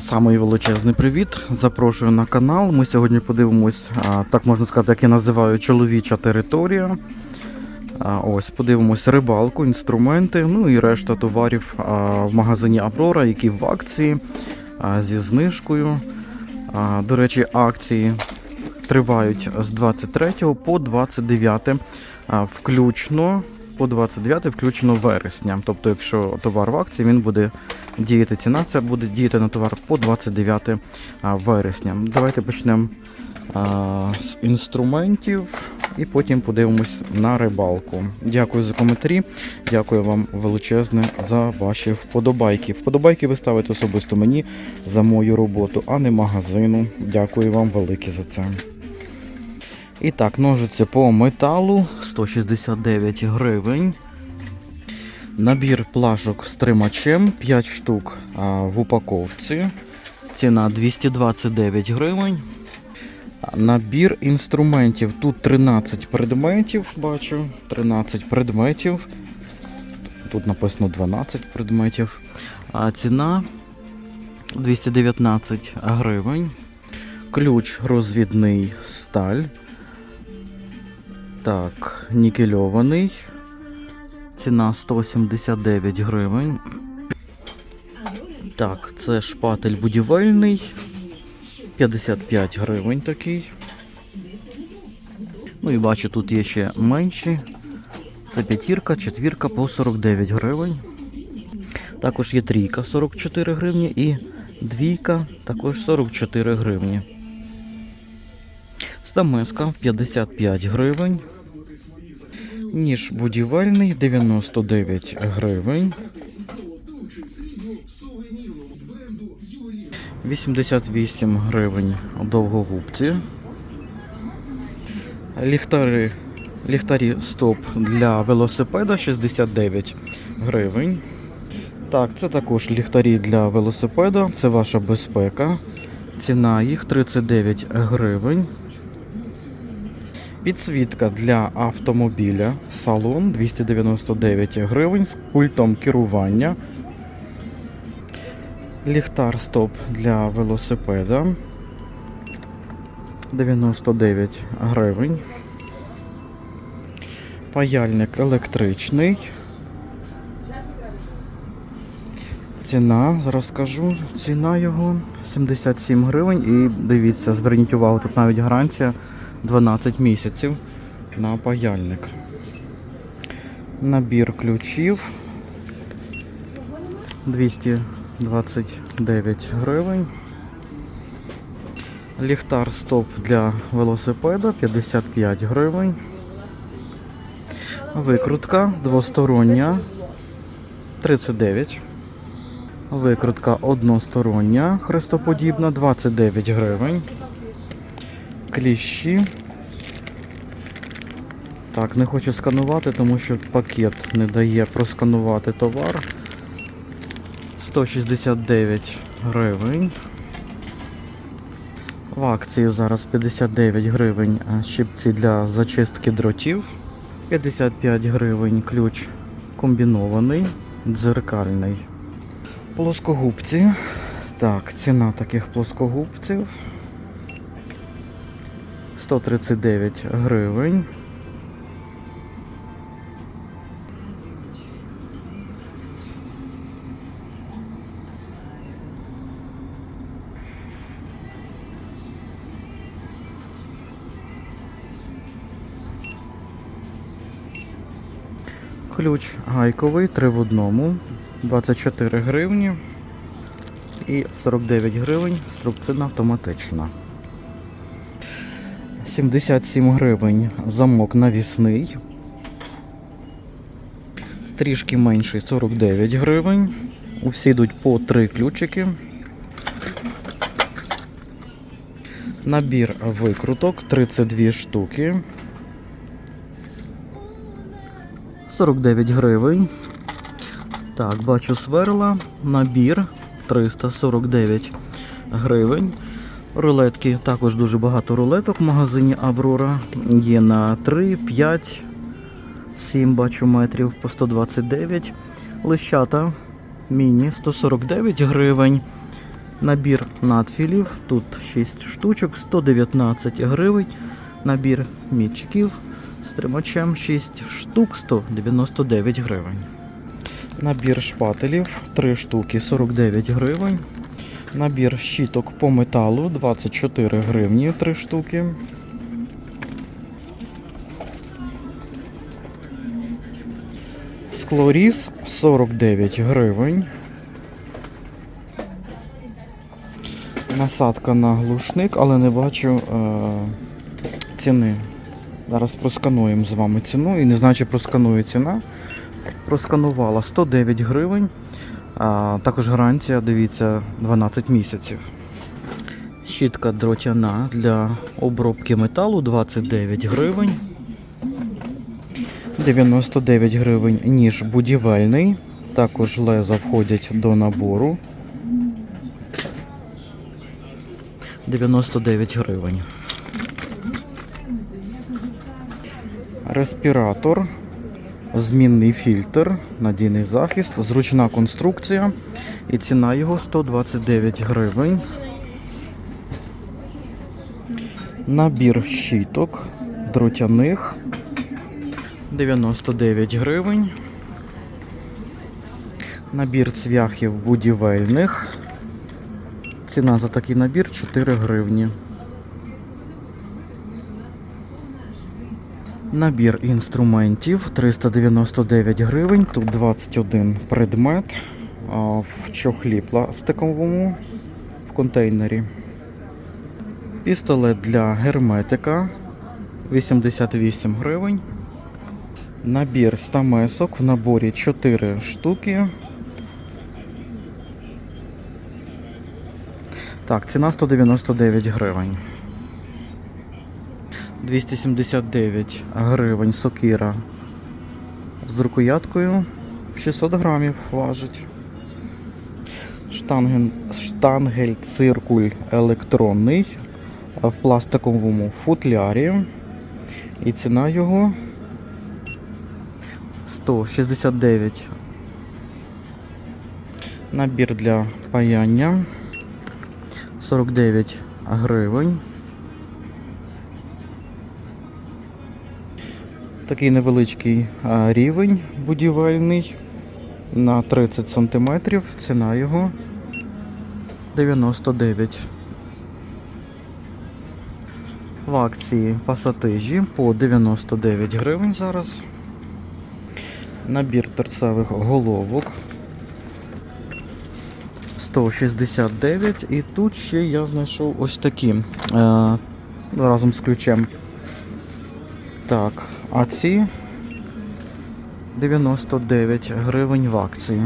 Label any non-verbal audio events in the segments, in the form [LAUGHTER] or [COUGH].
Самий величезний привіт. Запрошую на канал. Ми сьогодні подивимось, так можна сказати, як я називаю чоловіча територія. Ось подивимось рибалку, інструменти, ну і решта товарів в магазині Аврора, які в акції зі знижкою. До речі, акції тривають з 23 по 29 включно по 29 включно вересня. Тобто, якщо товар в акції, він буде діяти ціна, це буде діяти на товар по 29 вересня. Давайте почнемо а, з інструментів і потім подивимось на рибалку. Дякую за коментарі. Дякую вам величезне за ваші вподобайки. Вподобайки ви ставите особисто мені за мою роботу, а не магазину. Дякую вам велике за це. І так, ножиці по металу 169 гривень. Набір плашок з тримачем 5 штук в упаковці. Ціна 229 гривень. Набір інструментів. Тут 13 предметів, бачу. 13 предметів. Тут написано 12 предметів. А ціна 219 гривень. Ключ розвідний сталь. Так, нікельований. Ціна 179 гривень. Так, це шпатель будівельний. 55 гривень такий. Ну і бачу, тут є ще менші. Це п'ятірка, четвірка по 49 гривень. Також є трійка 44 гривні і двійка також 44 гривні. Стамеска 55 гривень. Ніж будівельний 99 гривень. 88 гривень довгогубці. Ліхтари, ліхтарі стоп для велосипеда 69 гривень. Так, це також ліхтарі для велосипеда, це ваша безпека. Ціна їх 39 гривень. Підсвітка для автомобіля салон 299 гривень з пультом керування. Ліхтар стоп для велосипеда 99 гривень. Паяльник електричний. Ціна, зараз скажу, ціна його 77 гривень. І дивіться, зверніть увагу, тут навіть гарантія 12 місяців на паяльник. Набір ключів 229 гривень. Ліхтар стоп для велосипеда 55 гривень. Викрутка двостороння 39. Викрутка одностороння хрестоподібна 29 гривень. Кліщі. Так, не хочу сканувати, тому що пакет не дає просканувати товар. 169 гривень. В акції зараз 59 гривень щипці для зачистки дротів. 55 гривень ключ комбінований, дзеркальний. Плоскогубці. Так, ціна таких плоскогубців 139 гривень. Ключ гайковий 3 в одному, 24 гривні і 49 гривень струбцина автоматична. 77 гривень замок навісний. Трішки менший 49 гривень. Усі йдуть по 3 ключики. Набір викруток 32 штуки. 49 гривень. Так, бачу сверла. Набір 349 гривень. Рулетки, також дуже багато рулеток в магазині Аврора. Є на 3, 5, 7 бачу метрів по 129. Лищата міні 149 гривень. Набір надфілів, тут 6 штучок, 119 гривень. Набір мічиків з тримачем 6 штук, 199 гривень. Набір шпателів 3 штуки 49 гривень. Набір щіток по металу 24 гривні 3 штуки. Склоріз 49 гривень. Насадка на глушник, але не бачу е, ціни. Зараз проскануємо з вами ціну і не знаю, чи просканує ціна. Просканувала 109 гривень. Також гарантія, дивіться, 12 місяців. Щітка дротяна для обробки металу 29 гривень. 99 гривень ніж будівельний. Також леза входять до набору. 99 гривень. Респіратор, змінний фільтр, надійний захист, зручна конструкція і ціна його 129 гривень. Набір щіток дротяних 99 гривень. Набір цвяхів будівельних. Ціна за такий набір 4 гривні. Набір інструментів 399 гривень. Тут 21 предмет в чохлі пластиковому в контейнері. Пістолет для герметика 88 гривень. Набір стамесок в наборі 4 штуки. Так, ціна 199 гривень. 279 гривень сокира з рукояткою 600 грамів важить. Штанген, штангель циркуль електронний в пластиковому футлярі. І ціна його 169. Набір для паяння 49 гривень. Такий невеличкий рівень будівельний на 30 см. Ціна його 99. В акції пасатижі по 99 гривень зараз. Набір торцевих головок 169. І тут ще я знайшов ось такі е, разом з ключем. Так, а ці 99 гривень в акції.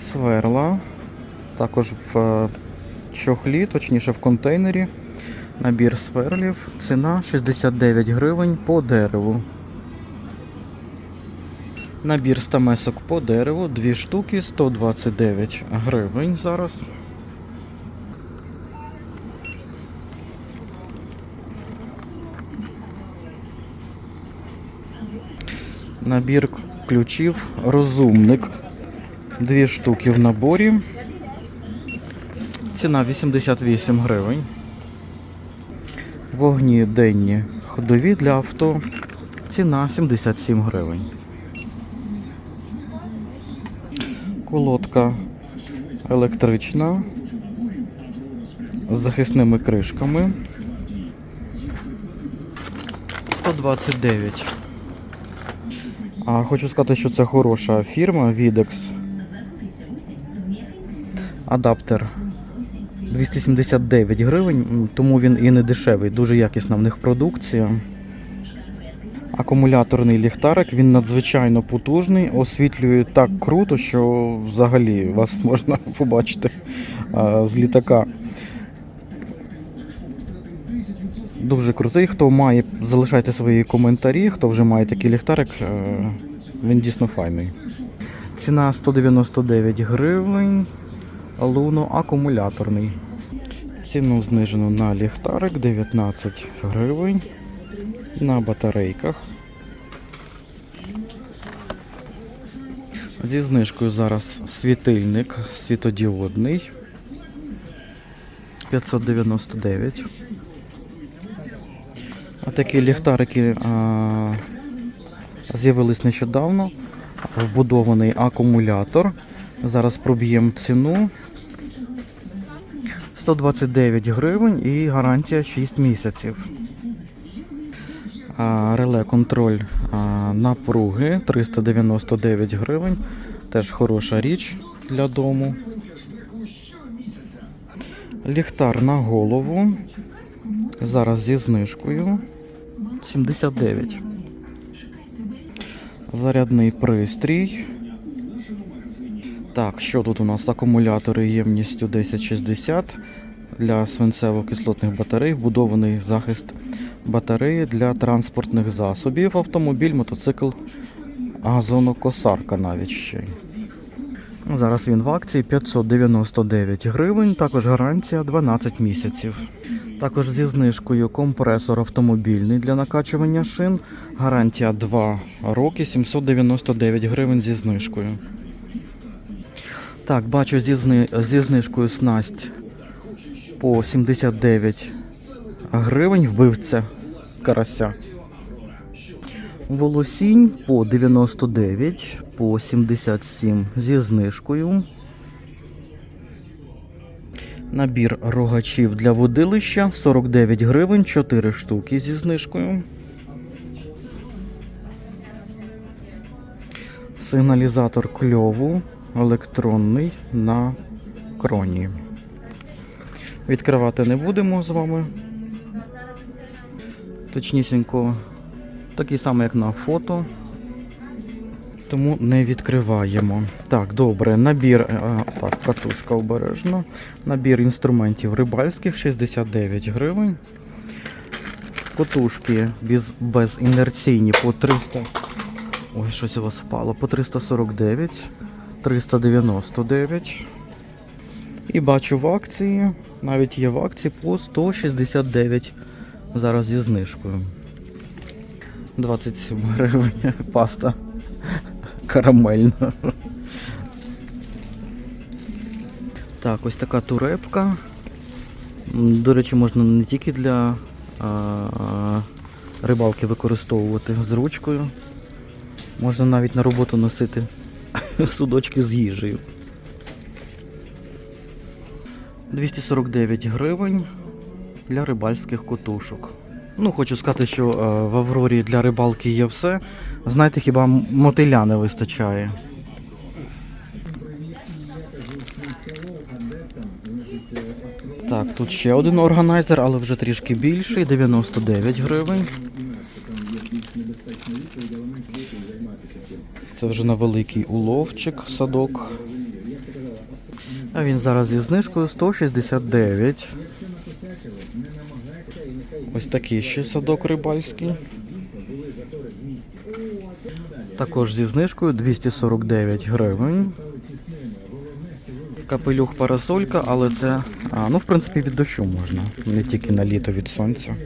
Сверла. Також в е, чохлі, точніше в контейнері. Набір сверлів. Ціна 69 гривень по дереву. Набір стамесок по дереву, дві штуки, 129 гривень зараз. Набір ключів розумник. Дві штуки в наборі. Ціна 88 гривень. Вогні денні ходові для авто. Ціна 77 гривень. Колодка електрична з захисними кришками. 129. А хочу сказати, що це хороша фірма Videx. Адаптер 279 гривень, тому він і не дешевий. Дуже якісна в них продукція. Акумуляторний ліхтарик, він надзвичайно потужний, освітлює так круто, що взагалі вас [LAUGHS] можна побачити з літака. Дуже крутий. Хто має, залишайте свої коментарі. Хто вже має такий ліхтарик, е, він дійсно файний. Ціна 199 гривень. Луно акумуляторний. Ціну знижено на ліхтарик 19 гривень. На батарейках. Зі знижкою зараз світильник світодіодний 599. Такі ліхтарики з'явились нещодавно. Вбудований акумулятор. Зараз проб'ємо ціну. 129 гривень і гарантія 6 місяців. Реле контроль напруги 399 гривень. Теж хороша річ для дому. Ліхтар на голову. Зараз зі знижкою 79. Зарядний пристрій. Так, що тут у нас? Акумулятори ємністю 1060 для свинцево-кислотних батарей, вбудований захист батареї для транспортних засобів, автомобіль, мотоцикл, газонокосарка навіть ще. Зараз він в акції 599 гривень, також гарантія 12 місяців. Також зі знижкою компресор автомобільний для накачування шин. Гарантія 2 роки 799 гривень зі знижкою. Так, бачу зі, зни... зі знижкою снасть по 79 гривень вбивця карася. Волосінь по 99, по 77 зі знижкою. Набір рогачів для водилища 49 гривень, 4 штуки зі знижкою. Сигналізатор кльову електронний на кроні. Відкривати не будемо з вами. Точнісінько, такий самий, як на фото. Тому не відкриваємо. Так, добре, набір, е, так, катушка обережно. Набір інструментів рибальських 69 гривень. Котушки без, безінерційні по 300. Ой, щось у вас впало. По 349, 399. І бачу в акції, навіть є в акції по 169 зараз зі знижкою. 27 гривень [LAUGHS] паста карамельна. Так, ось така турепка. До речі, можна не тільки для а, рибалки використовувати з ручкою. Можна навіть на роботу носити [LAUGHS] судочки з їжею. 249 гривень для рибальських котушок. Ну, хочу сказати, що е, в Аврорі для рибалки є все. Знаєте, хіба мотиля не вистачає. Так, тут ще один органайзер, але вже трішки більший, 99 гривень. Це вже на великий уловчик садок. А він зараз зі знижкою 169. Ось такий ще садок рибальський. Також зі знижкою 249 гривень. Капелюх парасолька, але це, а, ну, в принципі, від дощу можна, не тільки на літо від сонця.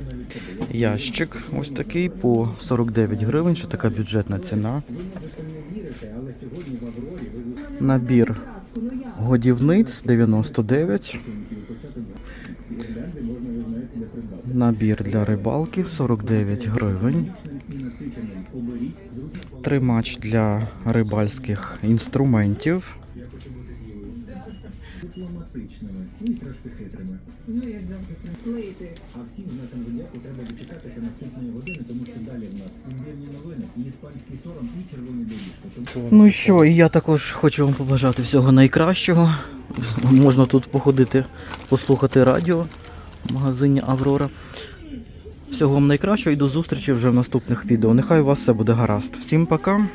Ящик ось такий по 49 гривень, що така бюджетна ціна. Набір годівниць 99. Набір для рибалки 49 гривень. Тримач для рибальських інструментів. дипломатичними і трошки хитрими. Ну. А всім знакам зодіаку треба дочекатися наступної години, тому що далі в нас індивні новини, і іспанський сором, і червоні доріжки. Ну що, і я також хочу вам побажати всього найкращого. Можна тут походити, послухати радіо магазині Аврора. Всього вам найкращого і до зустрічі вже в наступних відео. Нехай у вас все буде гаразд. Всім пока!